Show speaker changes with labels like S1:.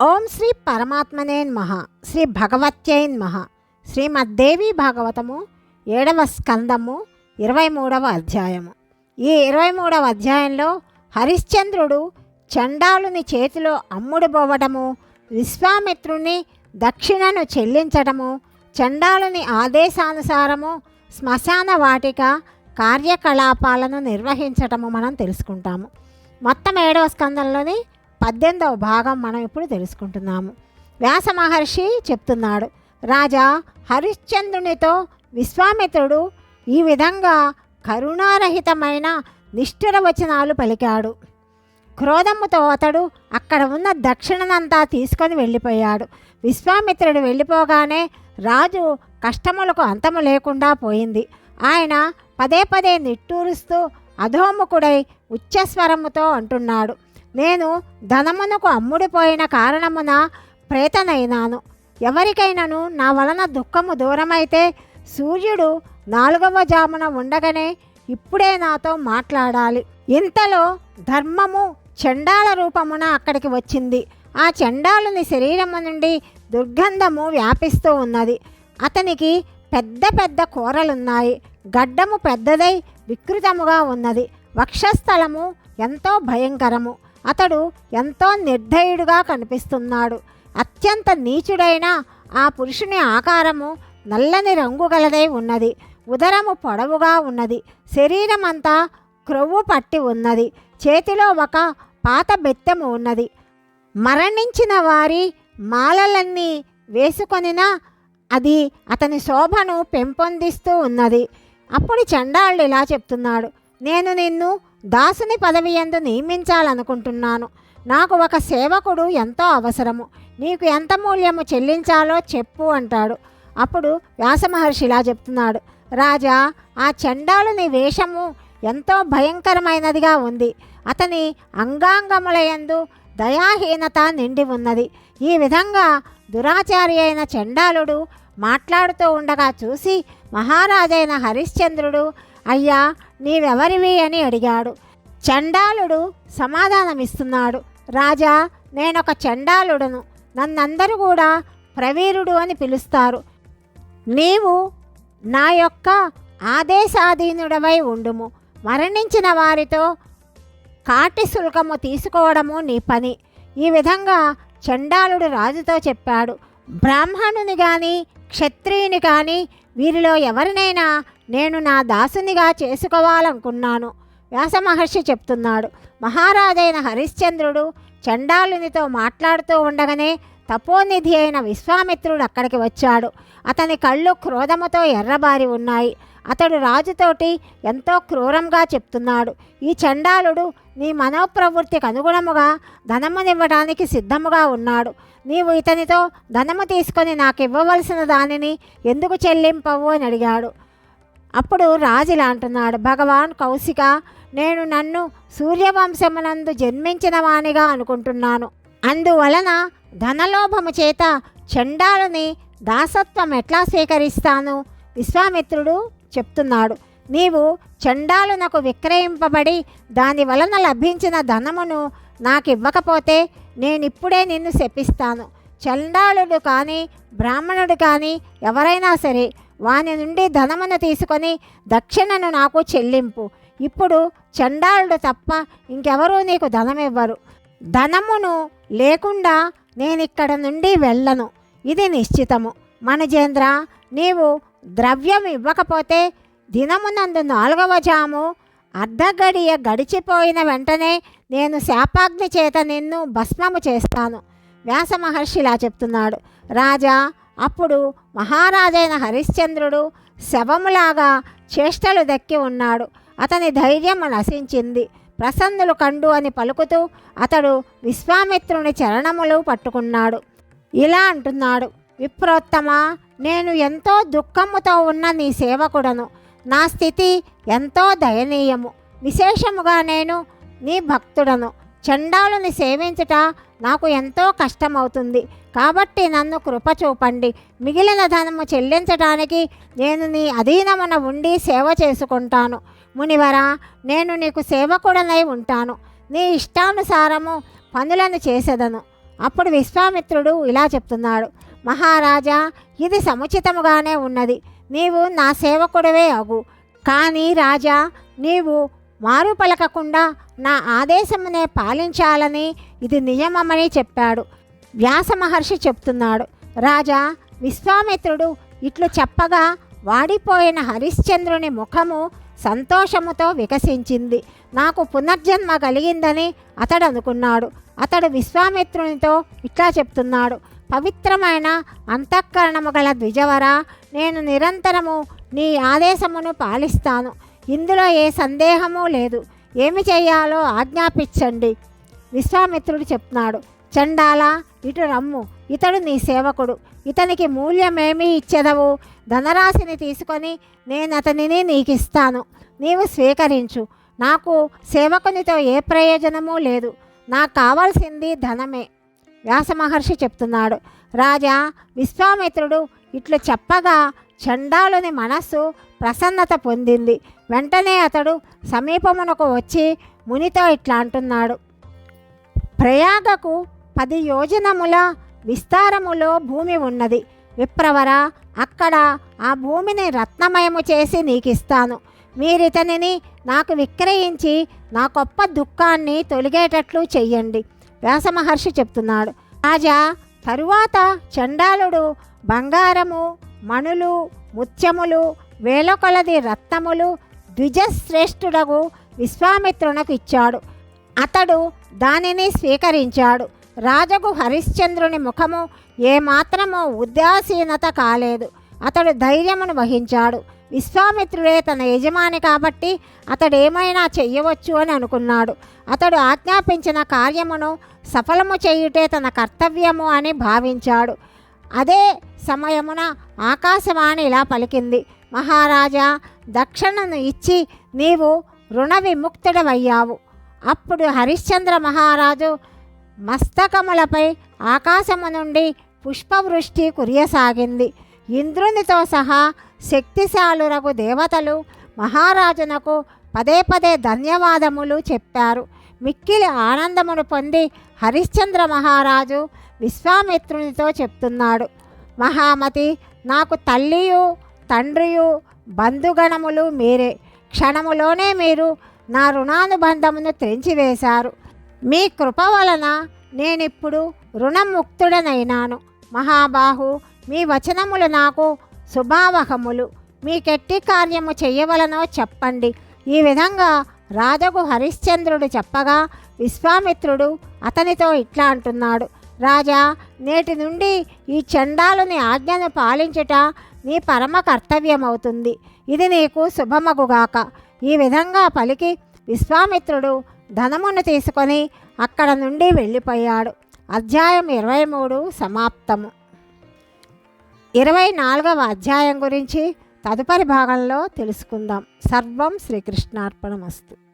S1: ఓం శ్రీ పరమాత్మనే మహ శ్రీ భగవత్యై మహ శ్రీమద్దేవి భాగవతము ఏడవ స్కందము ఇరవై మూడవ అధ్యాయము. ఈ ఇరవై మూడవ అధ్యాయంలో హరిశ్చంద్రుడు చండాలుని చేతిలో అమ్ముడుపోవటము విశ్వామిత్రుని దక్షిణను చెల్లించటము చండాలుని ఆదేశానుసారము శ్మశాన వాటిక కార్యకలాపాలను నిర్వహించటము మనం తెలుసుకుంటాము. మొత్తం ఏడవ స్కందంలోని పద్దెనిమిదవ భాగం మనం ఇప్పుడు తెలుసుకుంటున్నాము. వ్యాస మహర్షి చెప్తున్నాడు రాజా హరిశ్చంద్రునితో విశ్వామిత్రుడు ఈ విధంగా కరుణారహితమైన నిష్ఠుర వచనాలు పలికాడు. క్రోధముతో అతడు అక్కడ ఉన్న దక్షిణనంతా తీసుకొని వెళ్ళిపోయాడు. విశ్వామిత్రుడు వెళ్ళిపోగానే రాజు కష్టములకు అంతము లేకుండా పోయింది. ఆయన పదే పదే నిట్టూరుస్తూ అధోముఖుడై ఉచ్చస్వరముతో అంటున్నాడు నేను ధనమునకు అమ్ముడిపోయిన కారణమున ప్రేతనైనాను. ఎవరికైనాను నా వలన దుఃఖము దూరమైతే సూర్యుడు నాలుగవ జామున ఉండగానే ఇప్పుడే నాతో మాట్లాడాలి. ఇంతలో ధర్మము చండాల రూపమున అక్కడికి వచ్చింది. ఆ చండాలుని శరీరము నుండి దుర్గంధము వ్యాపిస్తూ ఉన్నది. అతనికి పెద్ద పెద్ద కూరలున్నాయి. గడ్డము పెద్దదై వికృతముగా ఉన్నది. వక్షస్థలము ఎంతో భయంకరము. అతడు ఎంతో నిర్దయుడుగా కనిపిస్తున్నాడు. అత్యంత నీచుడైన ఆ పురుషుని ఆకారము నల్లని రంగు గలదై ఉన్నది. ఉదరము పొడవుగా ఉన్నది. శరీరమంతా క్రొవ్వు పట్టి ఉన్నది. చేతిలో ఒక పాత బెత్తెము ఉన్నది. మరణించిన వారి మాలలన్నీ వేసుకొనినా అది అతని శోభను పెంపొందిస్తూ ఉన్నది. అప్పుడు చండాళ్ళు ఇలా చెప్తున్నాడు. నేను నిన్ను దాసుని పదవి ఎందు నియమించాలనుకుంటున్నాను. నాకు ఒక సేవకుడు ఎంతో అవసరము. నీకు ఎంత మూల్యము చెల్లించాలో చెప్పు అంటాడు. అప్పుడు వ్యాసమహర్షి ఇలా చెప్తున్నాడు. రాజా ఆ చండాలుని వేషము ఎంతో భయంకరమైనదిగా ఉంది. అతని అంగాంగములయందు దయాహీనత నిండి ఉన్నది. ఈ విధంగా దురాచారి అయిన చండాలుడు మాట్లాడుతూ ఉండగా చూసి మహారాజైన హరిశ్చంద్రుడు అయ్యా నీవెవరివి అని అడిగాడు. చండాలుడు సమాధానమిస్తున్నాడు. రాజా నేనొక చండాలుడను. నన్నందరూ కూడా ప్రవీరుడు అని పిలుస్తారు. నీవు నా యొక్క ఆదేశాధీనుడవై ఉండుము. మరణించిన వారితో కాటి శుల్కము తీసుకోవడము నీ పని. ఈ విధంగా చండాలుడు రాజుతో చెప్పాడు. బ్రాహ్మణుని కానీ క్షత్రియుని కానీ వీరిలో ఎవరినైనా నేను నా దాసునిగా చేసుకోవాలనుకున్నాను. వ్యాసమహర్షి చెప్తున్నాడు. మహారాజైన హరిశ్చంద్రుడు చండాలునితో మాట్లాడుతూ ఉండగానే తపోనిధి అయిన విశ్వామిత్రుడు అక్కడికి వచ్చాడు. అతని కళ్ళు క్రోధముతో ఎర్రబారి ఉన్నాయి. అతడు రాజుతోటి ఎంతో క్రూరంగా చెప్తున్నాడు. ఈ చండాలుడు నీ మనోప్రవృత్తికి అనుగుణముగా ధనమునివ్వడానికి సిద్ధముగా ఉన్నాడు. నీవు ఇతనితో ధనము తీసుకొని నాకు ఇవ్వవలసిన దానిని ఎందుకు చెల్లింపవు అని అడిగాడు. అప్పుడు రాజు ఇలా అంటున్నాడు భగవాన్ కౌశిక నేను నన్ను సూర్యవంశమునందు జన్మించిన వానిగా అనుకుంటున్నాను. అందువలన ధనలోభము చేత చండాలుని దాసత్వం ఎట్లా స్వీకరిస్తాను? విశ్వామిత్రుడు చెప్తున్నాడు నీవు చండాలునకు విక్రయింపబడి దాని వలన లభించిన ధనమును నాకు ఇవ్వకపోతే నేనిప్పుడే నిన్ను శపిస్తాను. చండాలుడు కానీ బ్రాహ్మణుడు కానీ ఎవరైనా సరే వాని నుండి ధనమును తీసుకొని దక్షిణను నాకు చెల్లింపు. ఇప్పుడు చండాలుడు తప్ప ఇంకెవరూ నీకు ధనమివ్వరు. ధనమును లేకుండా నేనిక్కడ నుండి వెళ్ళను. ఇది నిశ్చితము. మనజేంద్ర నీవు ద్రవ్యం ఇవ్వకపోతే దినమునందు నాలుగవ జాము అర్ధగడియ గడిచిపోయిన వెంటనే నేను శాపాగ్ని చేత నిన్ను భస్మము చేస్తాను. వ్యాస మహర్షి ఇలా చెప్తున్నాడు. రాజా అప్పుడు మహారాజైన హరిశ్చంద్రుడు శవములాగా చేష్టలు దక్కి ఉన్నాడు. అతని ధైర్యం నశించింది. ప్రసన్నులు కండు అని పలుకుతూ అతడు విశ్వామిత్రుని చరణములు పట్టుకున్నాడు. ఇలా అంటున్నాడు విప్రోత్తమ నేను ఎంతో దుఃఖముతో ఉన్న నీ సేవకుడను. నా స్థితి ఎంతో దయనీయము. విశేషముగా నేను నీ భక్తుడను. చండాలుని సేవించుట నాకు ఎంతో కష్టమవుతుంది. కాబట్టి నన్ను కృప చూపండి. మిగిలిన ధనము చెల్లించడానికి నేను నీ అధీనమున ఉండి సేవ చేసుకుంటాను. మునివరా నేను నీకు సేవకుడనై ఉంటాను. నీ ఇష్టానుసారము పనులను చేసేదను. అప్పుడు విశ్వామిత్రుడు ఇలా చెప్తున్నాడు. మహారాజా ఇది సముచితముగానే ఉన్నది. నీవు నా సేవకుడవే అగు. కానీ రాజా నీవు మారు పలకకుండా నా ఆదేశమునే పాలించాలని ఇది నియమమని చెప్పాడు. వ్యాస మహర్షి చెప్తున్నాడు రాజా విశ్వామిత్రుడు ఇట్లు చెప్పగా వాడిపోయిన హరిశ్చంద్రుని ముఖము సంతోషముతో వికసించింది. నాకు పునర్జన్మ కలిగిందని అతడు అనుకున్నాడు అతడు విశ్వామిత్రునితో ఇట్లా చెప్తున్నాడు పవిత్రమైన అంతఃకరణము గల ద్విజవరా నేను నిరంతరము నీ ఆదేశమును పాలిస్తాను. ఇందులో ఏ సందేహము లేదు. ఏమి చేయాలో ఆజ్ఞాపించండి. విశ్వామిత్రుడు చెప్తున్నాడు చండాల ఇటు రమ్ము ఇతడు నీ సేవకుడు. ఇతనికి మూల్యమేమి ఇచ్చెదవు. ధనరాశిని తీసుకొని నేను అతనిని నీకు ఇస్తాను నీవు స్వీకరించు. నాకు సేవకునితో ఏ ప్రయోజనమూ లేదు. నాకు కావాల్సింది ధనమే. వ్యాస మహర్షి చెప్తున్నాడు రాజా విశ్వామిత్రుడు ఇట్లు చెప్పగా చండాలుని మనస్సు ప్రసన్నత పొందింది. వెంటనే అతడు సమీపమునకు వచ్చి మునితో ఇట్లా అంటున్నాడు. ప్రయాగకు పది యోజనముల విస్తారములో భూమి ఉన్నది. విప్రవర అక్కడ ఆ భూమిని రత్నమయము చేసి నీకిస్తాను. మీరితనిని నాకు విక్రయించి నా గొప్ప దుఃఖాన్ని తొలిగేటట్లు చెయ్యండి. వ్యాసమహర్షి చెప్తున్నాడు. రాజా తరువాత చండాలుడు బంగారము మణులు ముత్యములు వేల కొలది రత్నములు ద్విజశ్రేష్ఠుడగు విశ్వామిత్రునకు ఇచ్చాడు. అతడు దానిని స్వీకరించాడు. రాజగు హరిశ్చంద్రుని ముఖము ఏమాత్రమో ఉదాసీనత కాలేదు. అతడు ధైర్యమును వహించాడు. విశ్వామిత్రుడే తన యజమాని కాబట్టి అతడు ఏమైనా చెయ్యవచ్చు అని అనుకున్నాడు. అతడు ఆజ్ఞాపించిన కార్యమును సఫలము చేయుటే తన కర్తవ్యము అని భావించాడు. అదే సమయమున ఆకాశవాణి ఇలా పలికింది. మహారాజా దక్షిణను ఇచ్చి నీవు రుణ విముక్తుడవయ్యావు అప్పుడు హరిశ్చంద్ర మహారాజు మస్తకములపై ఆకాశము నుండి పుష్పవృష్టి కురియసాగింది. ఇంద్రునితో సహా శక్తిశాలురగు దేవతలు మహారాజునకు పదే పదే ధన్యవాదములు చెప్పారు. మిక్కిలి ఆనందమును పొంది హరిశ్చంద్ర మహారాజు విశ్వామిత్రునితో చెప్తున్నాడు. మహామతి నాకు తల్లియు తండ్రియు బంధుగణములు మీరే. క్షణములోనే మీరు నా రుణానుబంధమును తెంచివేశారు మీ కృప వలన నేనిప్పుడు రుణముక్తుడనైనాను. మహాబాహు మీ వచనములు నాకు శుభావహములు. మీకెట్టి కార్యము చెయ్యవలనో చెప్పండి. ఈ విధంగా రాజగు హరిశ్చంద్రుడు చెప్పగా విశ్వామిత్రుడు అతనితో ఇట్లా అంటున్నాడు. రాజా నేటి నుండి ఈ చండాలుని ఆజ్ఞను పాలించుట నీ పరమ కర్తవ్యమవుతుంది. ఇది నీకు శుభమగుగాక. ఈ విధంగా పలికి విశ్వామిత్రుడు ధనమును తీసుకొని అక్కడ నుండి వెళ్ళిపోయాడు. అధ్యాయం ఇరవై మూడు సమాప్తము. ఇరవై నాలుగవ అధ్యాయం గురించి తదుపరి భాగంలో తెలుసుకుందాం. సర్వం శ్రీకృష్ణార్పణమస్తు.